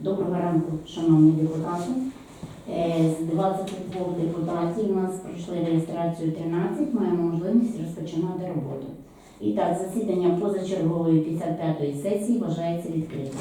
Доброго ранку, шановні депутати. Е, З 22 депутатів у нас пройшли реєстрацію 13, маємо можливість розпочинати роботу. І так, засідання позачергової 55-ї сесії вважається відкритим.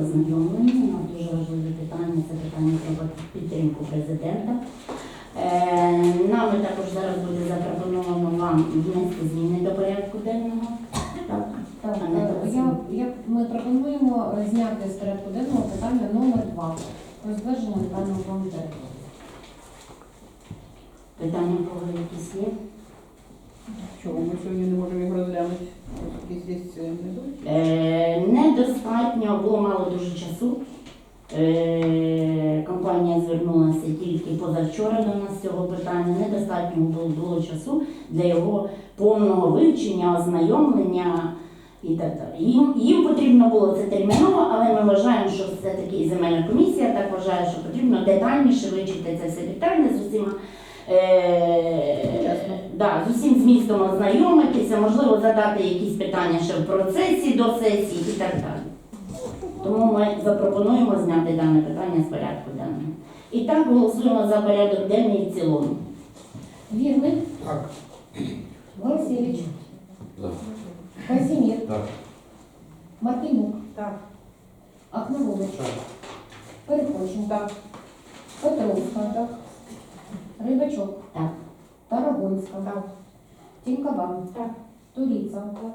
Ознайомлені. У нас дуже важливе питання це питання про підтримку президента. Е, Нами також зараз буде запропоновано вам внести зміни до порядку денного. Так, Так, е, я, я, ми пропонуємо зняти з порядку денного питання номер 2 про детального плану території. Питання кого якісь є? Чому ми сьогодні не можемо його розглянути? Е, недостатньо, було мало дуже часу. Е, компанія звернулася тільки позавчора до нас з цього питання. Недостатньо було, було часу для його повного вивчення, ознайомлення і так далі. Їм, їм потрібно було це терміново, але ми вважаємо, що все-таки і земельна комісія так вважає, що потрібно детальніше вивчити це все детально з усіма. Е, да, з усім змістом ознайомитися, можливо, задати якісь питання ще в процесі до сесії і так далі. Тому ми запропонуємо зняти дане питання з порядку денного. І так голосуємо за порядок денний в цілому. Вірний, Так. Голосевич, За. Казімір, Так. Мартинюк, Так. Акнавович, Так. Перехочин, Так. Петровська, так. Рибачок, Так. Тарагонська, так. Тінькова, Так. Туріця, так.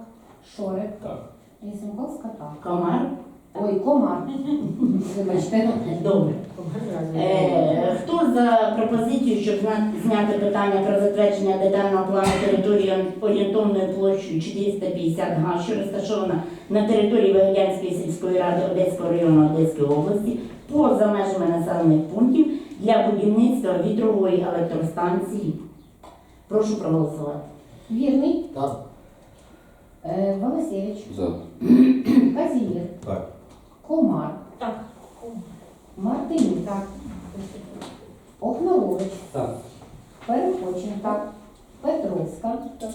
Шорик, Так. Лісенковська, так. Комар? Ой, комар. Вибачте. Добре. Е, хто за пропозицію, щоб зняти питання про затвердження детального плану території орієнтовною площею 450 га, що розташована на території Вигадянської сільської ради Одеського району Одеської області, поза межами населених пунктів для будівництва вітрової електростанції? Прошу проголосувати. Вірний, Так. е, Волосевич, За. Казімір, Так. Комар, Так. Мартинюк, так. Окнолович, Так. Перехочин, так. Петровська, так.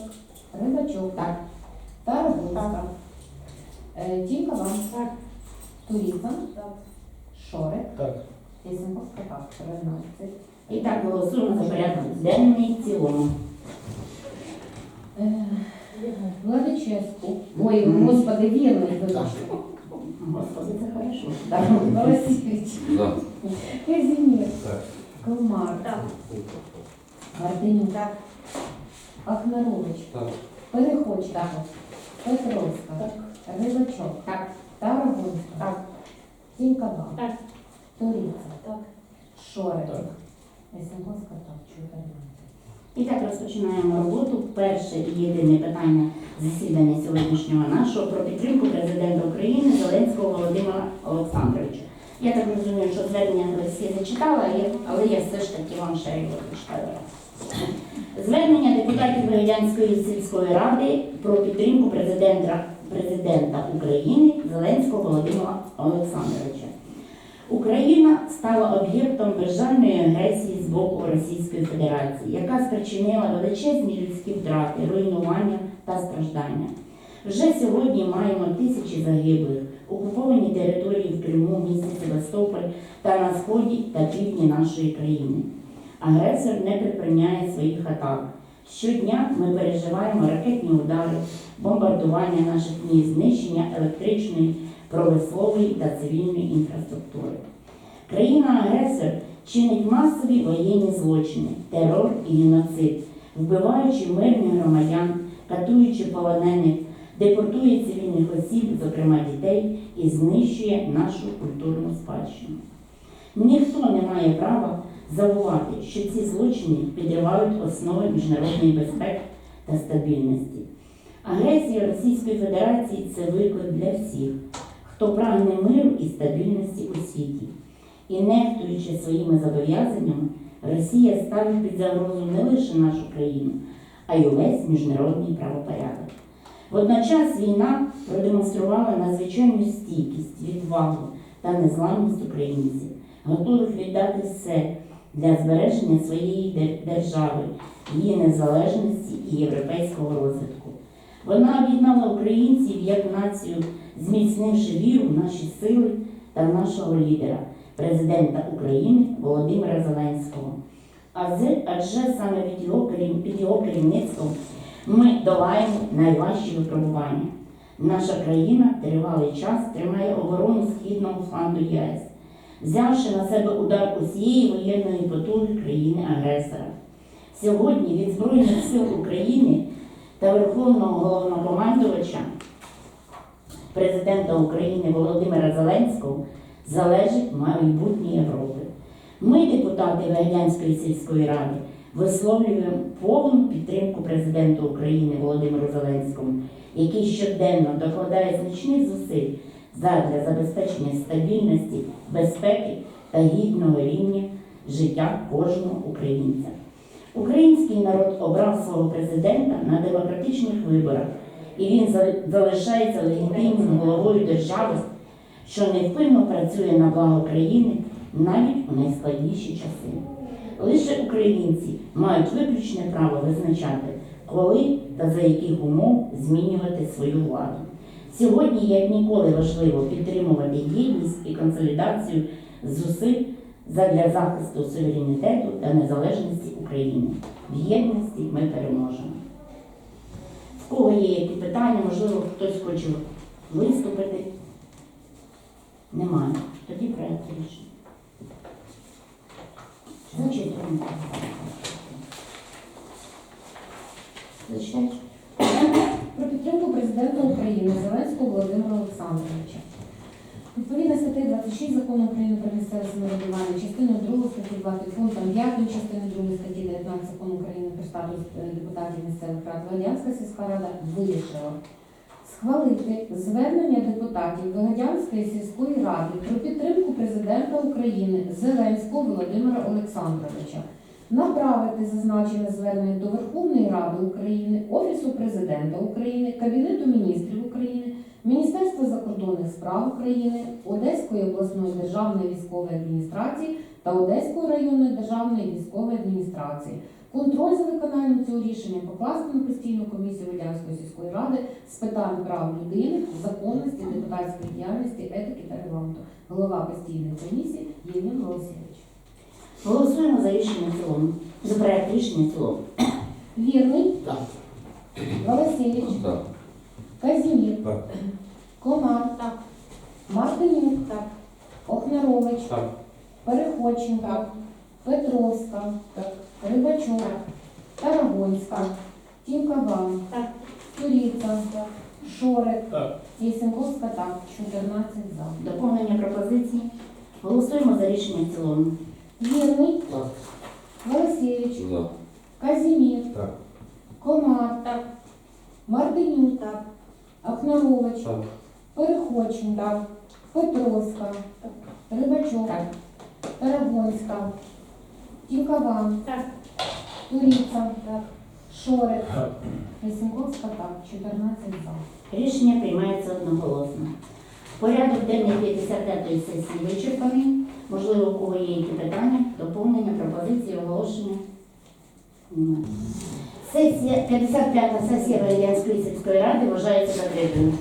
Рибачок, так. Е, Тінькова, так. Туріця, так. Шорик, Так. Лісенковська, так. 13. І так голосуємо за порядок денний в цілому. Е, Владичевську. Ой, господи, вірний, вибачте. Господи, це хорошо. Так, Волосевич, За. Казімір, Так. Комар, Так. Мартинюк, так. Ахнарович, Так. Перехоч, так. Петровська, Рибачок, Так. Тарагунська, Так. Тінькова, Так. Туріця, Так. Шорик, Так. Лісенковська, так, 14. І так розпочинаємо роботу. Перше і єдине питання засідання сьогоднішнього нашого про підтримку президента України Зеленського Володимира Олександровича. Я так розумію, що звернення ви всі зачитала, але я все ж таки вам ще його прочитаю раз. Звернення депутатів Радянської сільської ради про підтримку президента, президента України Зеленського Володимира Олександровича. Україна стала об'єктом державної агресії з боку Російської Федерації, яка спричинила величезні людські втрати, руйнування та страждання. Вже сьогодні маємо тисячі загиблих, окуповані території в Криму, місті Севастополь та на сході та півдні нашої країни. Агресор не припиняє своїх атак. Щодня ми переживаємо ракетні удари, бомбардування наших міст, знищення електричної, промислової та цивільної інфраструктури. Країна-агресор чинить масові воєнні злочини, терор і геноцид, вбиваючи мирних громадян, катуючи полонених, депортує цивільних осіб, зокрема дітей, і знищує нашу культурну спадщину. Ніхто не має права забувати, що ці злочини підривають основи міжнародної безпеки та стабільності. Агресія Російської Федерації це виклик для всіх, хто прагне миру і стабільності у світі. І нехтуючи своїми зобов'язаннями, Росія ставить під загрозу не лише нашу країну, а й увесь міжнародний правопорядок. Водночас війна продемонструвала надзвичайну стійкість, відвагу та незламність українців, готових віддати все для збереження своєї держави, її незалежності і європейського розвитку. Вона об'єднала українців як націю, зміцнивши віру в наші сили та в нашого лідера, президента України Володимира Зеленського. Адже саме під його керівництвом ми долаємо найважчі випробування. Наша країна тривалий час тримає оборону східного флангу ЄС, взявши на себе удар усієї воєнної потуги країни-агресора. Сьогодні від Збройних сил України та Верховного головнокомандувача президента України Володимира Зеленського залежить майбутнє Європи. Ми, депутати Вегелянської сільської ради, висловлюємо повну підтримку президенту України Володимиру Зеленському, який щоденно докладає значних зусиль задля забезпечення стабільності, безпеки та гідного рівня життя кожного українця. Український народ обрав свого президента на демократичних виборах, і він залишається легітимним головою держави, що невпинно працює на благо країни навіть у найскладніші часи. Лише українці мають виключне право визначати, коли та за яких умов змінювати свою владу. Сьогодні, як ніколи, важливо підтримувати єдність і консолідацію зусиль задля захисту суверенітету та незалежності України. В єдності ми переможемо. В кого є які питання, можливо, хтось хоче виступити? Немає. Тоді проект рішення. Зачитуємо. Зачитай. Про підтримку президента України Зеленського Володимира Олександровича. Статті 26 закону України про місцеве самоврядування, частиною 2 статті 2 пунктом 5, частини 2 статті 19 закону України про статус депутатів місцевих рад Валянська сільська рада вирішила схвалити звернення депутатів Вигадянської сільської ради про підтримку президента України Зеленського Володимира Олександровича. Направити зазначене звернення до Верховної Ради України, Офісу президента України, Кабінету міністрів України, Міністерства закордонних справ України, Одеської обласної державної військової адміністрації та Одеської районної державної військової адміністрації. Контроль за виконанням цього рішення покласти на постійну комісію Радянської сільської ради з питань прав людини, законності, депутатської діяльності, етики та регламенту. Голова постійної комісії Євген Волосевич. Голосуємо за рішення в цілому. За проект рішення в цілому. Вірний, Так. Волосевич, Так. Казімір, Так. Комар, Так. Мартинюк, Так. Охнарович, Так. Переходченко, Петровська, Рибачок, Тарагонська, Тімкаван, Так. Туріца, Шорик, Так. Єсенковська, так, 14 за. Доповнення пропозицій. Голосуємо за рішення в цілому. Вірний, Так. Волосевич, За. Казімір, Так. Комар, Так. Мартинюк, Так. Ахнарович, Так. Переходчин, Петровська, Рибачок, Так. Тарагонська, Тінкова, Так. Туріца, Шорик, Лисенковська, так, 14 за. Рішення приймається одноголосно. Порядок денний 55-ї сесії вичерпаний. Можливо, у кого є які питання, доповнення, пропозиції, оголошення? Немає. Сесія, 55-та сесія Валеріанської сільської ради вважається закритою.